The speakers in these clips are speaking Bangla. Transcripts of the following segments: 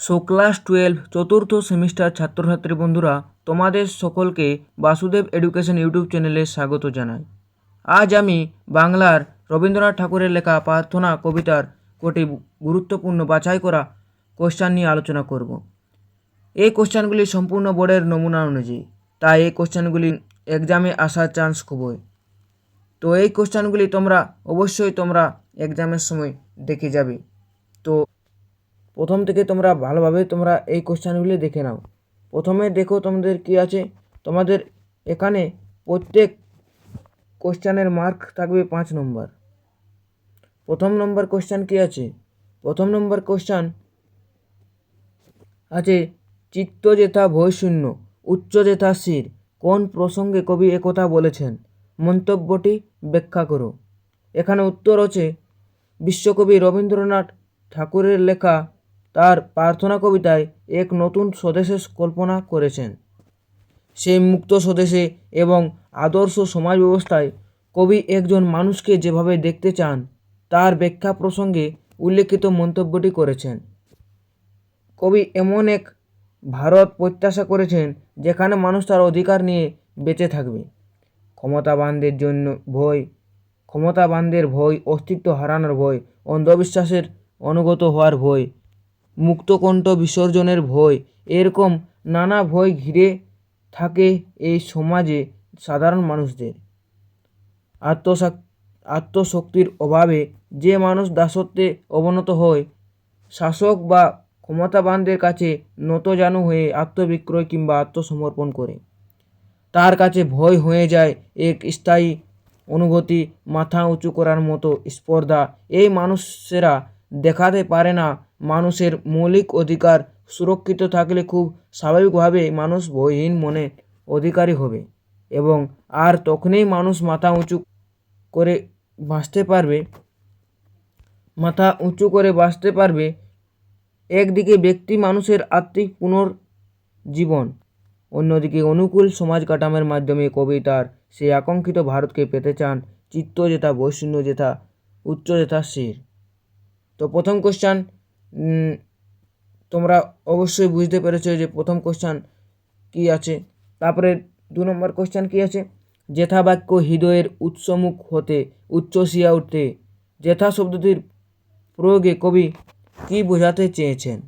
সো ক্লাস টুয়েলভ চতুর্থ সেমিস্টার ছাত্রছাত্রী বন্ধুরা, তোমাদের সকলকে বাসুদেব এডুকেশন ইউটিউব চ্যানেলে স্বাগত জানাই। আজ আমি বাংলার রবীন্দ্রনাথ ঠাকুরের লেখা প্রার্থনা কবিতার কটি গুরুত্বপূর্ণ বাছাই করা কোশ্চান নিয়ে আলোচনা করব। এই কোশ্চানগুলি সম্পূর্ণ বোর্ডের নমুনা অনুযায়ী, তাই এই কোশ্চানগুলি এক্সামে আসার চান্স খুবই তো এই কোশ্চানগুলি তোমরা অবশ্যই তোমরা এক্সামের সময় দেখে যাবে। তো প্রথম থেকে তোমরা ভালোভাবে তোমরা এই কোশ্চানগুলি দেখে নাও। প্রথমে দেখো তোমাদের কি আছে? তোমাদের এখানে প্রত্যেক কোশ্চানের মার্ক থাকবে পাঁচ নম্বর। প্রথম নম্বর কোশ্চান কি আছে? প্রথম নম্বর কোশ্চান আছে, চিত্ত যেথা ভয়শূন্য উচ্চ যেথা শির কোন প্রসঙ্গে কবি একথা বলেছেন মন্তব্যটি ব্যাখ্যা করো। এখানে উত্তর আছে বিশ্বকবি রবীন্দ্রনাথ ঠাকুরের লেখা তার প্রার্থনা কবিতায় এক নতুন স্বদেশের কল্পনা করেছেন। সেই মুক্ত স্বদেশে এবং আদর্শ সমাজ ব্যবস্থায় কবি একজন মানুষকে যেভাবে দেখতে চান, তার ব্যাখ্যা প্রসঙ্গে উল্লেখিত মন্তব্যটি করেছেন। কবি এমন এক ভারত প্রত্যাশা করেছেন, যেখানে মানুষ তার অধিকার নিয়ে বেঁচে থাকবে। ক্ষমতাবানদের জন্য ভয়, ক্ষমতাবানদের ভয়, অস্তিত্ব হারানোর ভয়, অন্ধবিশ্বাসের অনুগত হওয়ার ভয় মুক্তকণ্ঠ বিসর্জনের ভয়। এরকম নানা ভয় ঘিরে থাকে এই সমাজে সাধারণ মানুষদের। আত্মশাক আত্মশক্তির অভাবে যে মানুষ দাসত্বে অবনত হয়, শাসক বা ক্ষমতাবানদের কাছে নতজানু হয়ে আত্মবিক্রয় কিংবা আত্মসমর্পণ করে। তার কাছে ভয় হয়ে যায় এক স্থায়ী অনুভূতি মাথা উঁচু করার মতো স্পর্ধা। এই মানুষেরা দেখাতে পারে না। মানুষের মৌলিক অধিকার সুরক্ষিত থাকলে খুব স্বাভাবিকভাবে মানুষ ভয়হীন মনে অধিকারী হবে এবং আর তখনই মানুষ মাথা উঁচু করে বাঁচতে পারবে। মাথা উঁচু করে বাঁচতে পারবে একদিকে ব্যক্তি মানুষের আত্মিক পুনর্জীবন, অন্যদিকে অনুকূল সমাজ কাঠামের মাধ্যমে কবি তার সেই আকাঙ্ক্ষিত ভারতকে পেতে চান চিত্ত যেথা বৈশূন্য যেথা উচ্চ যেথা শির। তো প্রথম কোশ্চান তোমরা অবশ্যই বুঝতে পেরেছ যে প্রথম কোশ্চান কি আছে। তারপরে দু নম্বর কোশ্চান কি আছে? যেথা বাক্য হৃদয়ের উৎসমুখ হতে উচ্চসিয়া উঠতে, যেথা শব্দটির প্রয়োগে কবি কি বোঝাতে চেয়েছেন?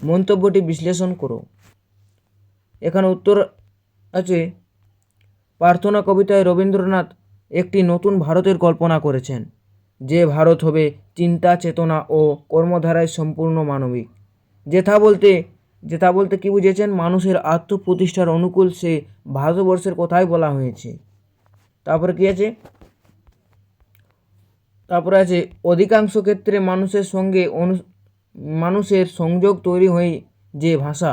মন্তব্যটি বিশ্লেষণ করো। এখানে উত্তর আছে, প্রার্থনা কবিতায় রবীন্দ্রনাথ একটি নতুন ভারতের কল্পনা করেছেন। যে ভারত হবে চিন্তা, চেতনা ও কর্মধারায় সম্পূর্ণ মানবিক। যেথা বলতে যেথা বলতে কি বুঝেছেন, মানুষের আত্মপ্রতিষ্ঠার অনুকূল সে ভারতবর্ষের কথাই বলা হয়েছে। তারপরে কি আছে? তারপরে আছে, অধিকাংশ ক্ষেত্রে মানুষের সঙ্গে অনু, মানুষের সংযোগ তৈরি হয়ে যে ভাষা।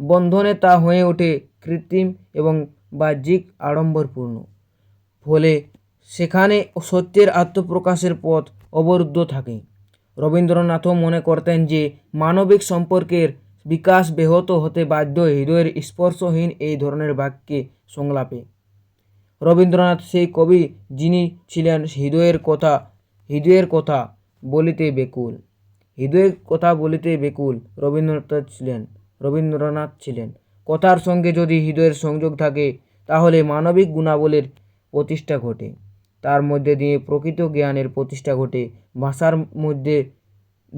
বন্ধনে তা হয়ে ওঠে কৃত্রিম এবং বাহ্যিক আড়ম্বরপূর্ণ। ফলে সেখানে সত্যের আত্মপ্রকাশের পথ অবরুদ্ধ থাকে। রবীন্দ্রনাথও মনে করতেন যে, মানবিক সম্পর্কের বিকাশ ব্যাহত হতে বাধ্য হৃদয়ের স্পর্শহীন এই ধরনের বাক্যে সংলাপে। রবীন্দ্রনাথ সেই কবি যিনি ছিলেন হৃদয়ের কথা হৃদয়ের কথা বলিতে বেকুল হৃদয়ের কথা বলিতে বেকুল রবীন্দ্রনাথ ছিলেন রবীন্দ্রনাথ ছিলেন। কথার সঙ্গে যদি হৃদয়ের সংযোগ থাকে, তাহলে মানবিক গুণাবলীর প্রতিষ্ঠা ঘটে। তার মধ্যে দিয়ে প্রকৃত জ্ঞানের প্রতিষ্ঠা ঘটে। ভাষার মধ্যে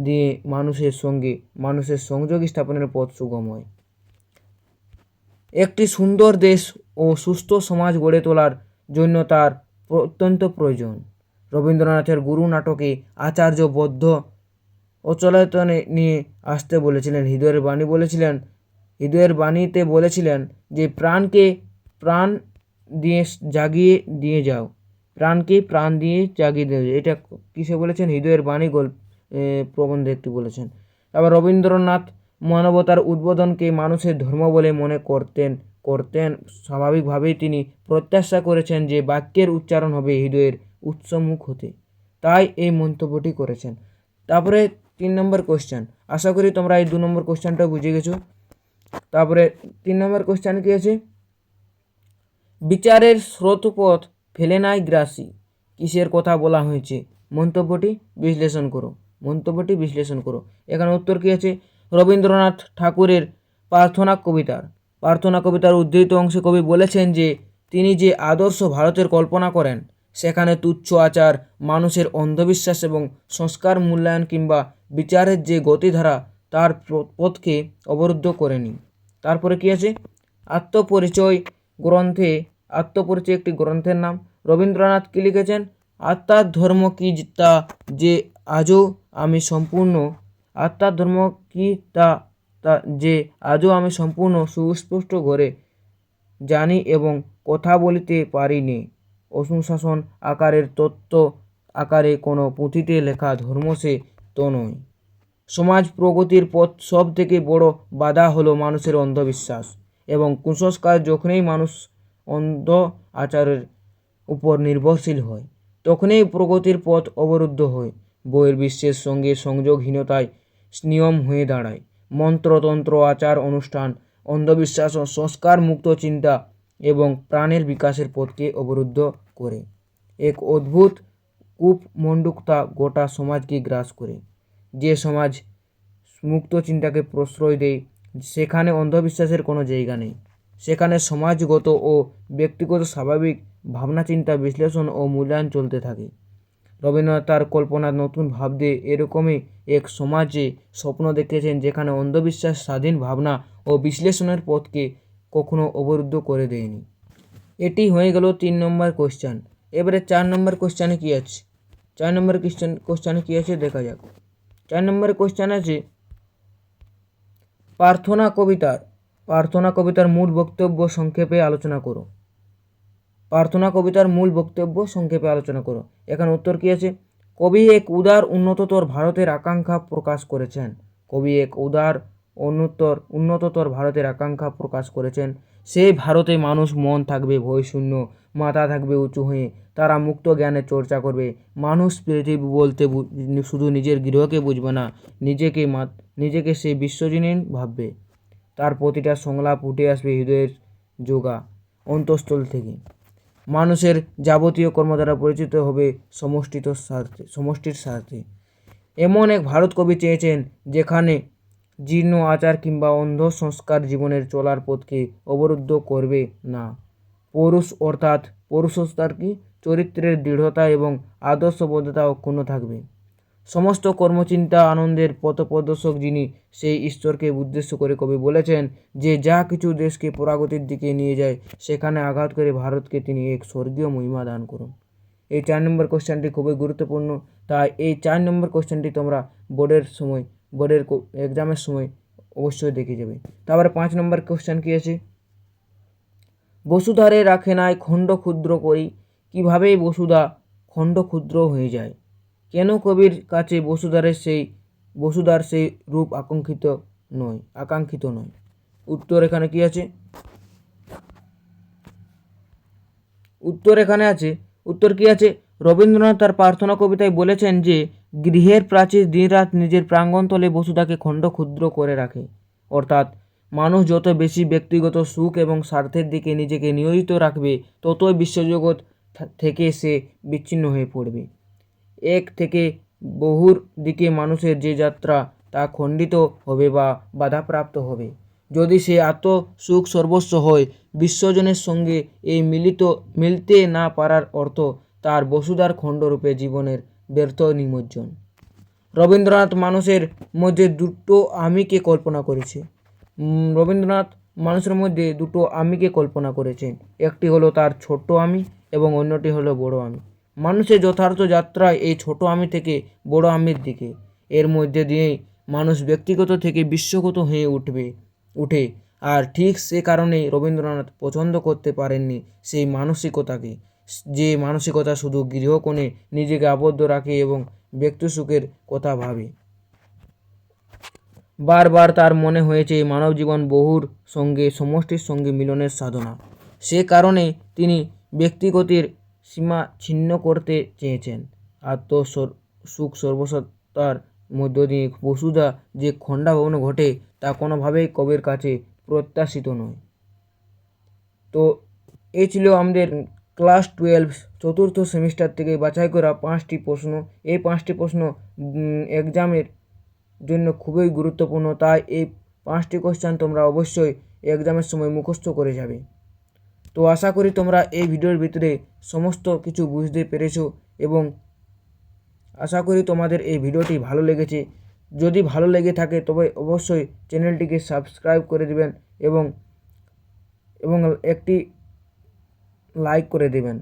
দিয়ে মানুষের সঙ্গে, মানুষের সংযোগ স্থাপনের পথ সুগম হয়। একটি সুন্দর দেশ ও সুস্থ সমাজ গড়ে তোলার জন্য তার অত্যন্ত প্রয়োজন। রবীন্দ্রনাথের গুরু নাটকে আচার্য বদ্ধ অচলায়তনে নিয়ে আসতে বলেছিলেন, হৃদয়ের বাণী বলেছিলেন, হৃদয়ের বাণীতে বলেছিলেন যে, প্রাণকে প্রাণ দিয়ে জাগিয়ে দিয়ে যাও। প্রাণকে প্রাণ দিয়ে জাগিয়ে দিয়ে এটা কিসে বলেছেন? হৃদয়ের বাণী গল্প প্রবন্ধে একটি বলেছেন। আবার রবীন্দ্রনাথ মানবতার উদ্বোধনকে মানুষের ধর্ম বলে মনে করতেন করতেন। স্বাভাবিকভাবেই তিনি প্রত্যাশা করেছেন যে বাক্যের উচ্চারণ হবে হৃদয়ের উৎসমুখ হতে। তাই এই মন্তব্যটি করেছেন। তারপরে তিন নম্বর কোশ্চেন আশা করি তোমরা এই দু নম্বর কোশ্চেনটা বুঝে গেছো। তারপরে তিন নম্বর কোশ্চেন কী আছে? বিচারের স্রোতপথ ফেলে নাই গ্রাসী। কিসের কথা বলা হয়েছে? মন্তব্যটি বিশ্লেষণ করো। মন্তব্যটি বিশ্লেষণ করো। এখানে উত্তর কী আছে? রবীন্দ্রনাথ ঠাকুরের প্রার্থনা কবিতার। প্রার্থনা কবিতার উদ্ধৃত অংশে কবি বলেছেন যে, তিনি যে আদর্শ ভারতের কল্পনা করেন, সেখানে তুচ্ছ আচার, মানুষের অন্ধবিশ্বাস এবং সংস্কার মূল্যায়ন কিংবা বিচারের যে গতিধারা, তার পথকে অবরুদ্ধ করেনি। তারপরে কি আছে? আত্মপরিচয় গ্রন্থে আত্মপরিচয় একটি গ্রন্থের নাম। রবীন্দ্রনাথ কি লিখেছেন? আত্মার ধর্ম কি তা যে আজও আমি সম্পূর্ণ আত্মার ধর্ম কি তা তা যে আজও আমি সম্পূর্ণ সুস্পষ্ট করে জানি এবং কথা বলিতে পারিনি। অনুশাসন আকারের তত্ত্ব আকারে কোনো পুঁথিতে লেখা ধর্ম সে তো নয়। সমাজ প্রগতির পথ সব থেকে বড় বাধা হলো মানুষের অন্ধবিশ্বাস এবং কুসংস্কার যখনই মানুষ অন্ধ আচারের উপর নির্ভরশীল হয়। তখনই প্রগতির পথ অবরুদ্ধ হয়। বহির্বিশ্বের সঙ্গে সংযোগহীনতায় নিয়ম হয়ে দাঁড়ায়। মন্ত্রতন্ত্র, আচার অনুষ্ঠান, অন্ধবিশ্বাস ও সংস্কার মুক্ত চিন্তা এবং প্রাণের বিকাশের পথকে অবরুদ্ধ করে। এক অদ্ভুত কূপ মণ্ডুকতা গোটা সমাজকে গ্রাস করে। যে সমাজ মুক্ত চিন্তাকে প্রশ্রয় দেয়, সেখানে অন্ধবিশ্বাসের কোনো জায়গা নেই। সেখানে সমাজগত ও ব্যক্তিগত স্বাভাবিক ভাবনা চিন্তা বিশ্লেষণ ও মূল্যায়ন চলতে থাকে। রবীন্দ্রনাথ তার কল্পনার নতুন ভাব দিয়ে এরকমই এক সমাজে স্বপ্ন দেখেছেন যেখানে অন্ধবিশ্বাস, স্বাধীন ভাবনা ও বিশ্লেষণের পথকে কখনো অবরুদ্ধ করে দেয়নি। এটি হয়ে গেল তিন নম্বর কোশ্চেন এবারে চার নম্বর কোশ্চেনে কী আছে? চার নম্বর কোশ্চেন কোশ্চেনে কী আছে? দেখা যাক। চার নম্বর কোশ্চেন আছে, প্রার্থনা কবিতার প্রার্থনা কবিতার মূল বক্তব্য সংক্ষেপে আলোচনা করো। প্রার্থনা কবিতার মূল বক্তব্য সংক্ষেপে আলোচনা করো। এখানে উত্তর কী আছে? কবি এক উদার উন্নততর ভারতের আকাঙ্ক্ষা প্রকাশ করেছেন। কবি এক উদার উন্নতর, উন্নততর ভারতের আকাঙ্ক্ষা প্রকাশ করেছেন। সেই ভারতে মানুষ মন থাকবে ভয়শূন্য মাথা থাকবে উঁচু হয়ে, তারা মুক্ত জ্ঞানের চর্চা করবে। মানুষ পৃথিবী বলতে শুধু নিজের গৃহকে বুঝবে না, নিজেকে নিজেকে সে বিশ্বজনীন ভাববে। তার প্রতিটা সংলাপ উঠে আসবে হৃদয়ের যোগা অন্তঃস্থল থেকে। মানুষের যাবতীয় কর্ম দ্বারা পরিচিত হবে সমষ্টিত স্বার্থে সমষ্টির স্বার্থে। এমন এক ভারত কবি চেয়েছেন যেখানে জীর্ণ আচার কিংবা অন্ধ সংস্কার জীবনের চলার পথকে অবরুদ্ধ করবে না। পুরুষ অর্থাৎ পৌরুষতার কি? চরিত্রের দৃঢ়তা এবং আদর্শবোধতা অক্ষুণ্ণ থাকবে। সমস্ত কর্মচিন্তা আনন্দের পথপ্রদর্শক যিনি, সেই ঈশ্বরকে উদ্দেশ্য করে কবি বলেছেন যে, যা কিছু দেশকে পরাগতির দিকে নিয়ে যায়, সেখানে আঘাত করে ভারতকে তিনি এক স্বর্গীয় মহিমা দান করুন। এই চার নম্বর কোশ্চেনটি খুবই গুরুত্বপূর্ণ। তাই এই চার নম্বর কোশ্চেনটি তোমরা বোর্ডের সময় বোর্ডের এক্সামের সময় অবশ্যই দেখে যাবে। তারপরে পাঁচ নম্বর কোশ্চেন কী আছে? বসুধারে রাখে নাই খণ্ড ক্ষুদ্র করি। কীভাবে বসুধা খণ্ড ক্ষুদ্র হয়ে যায়? কেন কবির কাছে বসুধারের সেই, বসুধার সেই রূপ আকাঙ্ক্ষিত নয় আকাঙ্ক্ষিত নয়? উত্তর এখানে কি আছে? উত্তর এখানে আছে, উত্তর কি আছে? রবীন্দ্রনাথ তার প্রার্থনা কবিতায় বলেছেন যে, গৃহের প্রাচীর দিনরাত নিজের প্রাঙ্গণতলে বসুধাকে খণ্ড ক্ষুদ্র করে রাখে। অর্থাৎ, মানুষ যত বেশি ব্যক্তিগত সুখ এবং স্বার্থের দিকে নিজেকে নিয়োজিত রাখবে, ততই বিশ্বজগৎ থেকে সে বিচ্ছিন্ন হয়ে পড়বে। এক থেকে বহুর দিকে মানুষের যে যাত্রা, তা খণ্ডিত হবে বা বাধাপ্রাপ্ত হবে। যদি সে আত্ম সুখ সর্বস্ব হয় বিশ্বজনের সঙ্গে এই মিলিত, মিলতে না পারার অর্থ তার বসুধার খণ্ডরূপে জীবনের ব্যর্থ নিমজ্জন। রবীন্দ্রনাথ মানুষের মধ্যে দুটো আমিকে কল্পনা করেছে। রবীন্দ্রনাথ মানুষের মধ্যে দুটো আমিকে কল্পনা করেছেন। একটি হলো তার ছোট্ট আমি এবং অন্যটি হলো বড় আমি। মানুষের যথার্থ যাত্রায় এই ছোট আমি থেকে বড় আমির দিকে। এর মধ্যে দিয়েই মানুষ ব্যক্তিগত থেকে বিশ্বগত হয়ে উঠবে, উঠে। আর ঠিক সে কারণেই রবীন্দ্রনাথ পছন্দ করতে পারেননি সেই মানসিকতাকে। যে মানসিকতা শুধু গৃহকোণে নিজেকে আবদ্ধ রাখে এবং ব্যক্তি সুখের কথা ভাবে। বারবার তার মনে হয়েছে মানব জীবন বহুর সঙ্গে, সমষ্টির সঙ্গে মিলনের সাধনা। সে কারণে তিনি ব্যক্তিগতের সীমা ছিন্ন করতে চেয়েছেন। আত্ম সর- সুখ সর্বসত্তার মধ্য দিয়ে বসুধা যে খণ্ডাভবন ঘটে তা কোনোভাবেই কবির কাছে প্রত্যাশিত নয়। তো এই ছিল আমাদের ক্লাস টুয়েলভ চতুর্থ সেমিস্টার থেকে বাছাই করা পাঁচটি প্রশ্ন। এই পাঁচটি প্রশ্ন এক্সামের জন্য খুবই গুরুত্বপূর্ণ। তাই এই পাঁচটি কোশ্চেন তোমরা অবশ্যই এক্সামের সময় মুখস্থ করে যাবে। তো আশা করি তোমরা এই ভিডিওর ভিতরে সমস্ত কিছু বুঝতে পেরেছ এবং আশা করি তোমাদের এই ভিডিওটি ভালো লেগেছে। যদি ভালো লেগে থাকে, তবে অবশ্যই চ্যানেলটিকে সাবস্ক্রাইব করে দেবেন এবং এবং একটি লাইক করে দেবেন।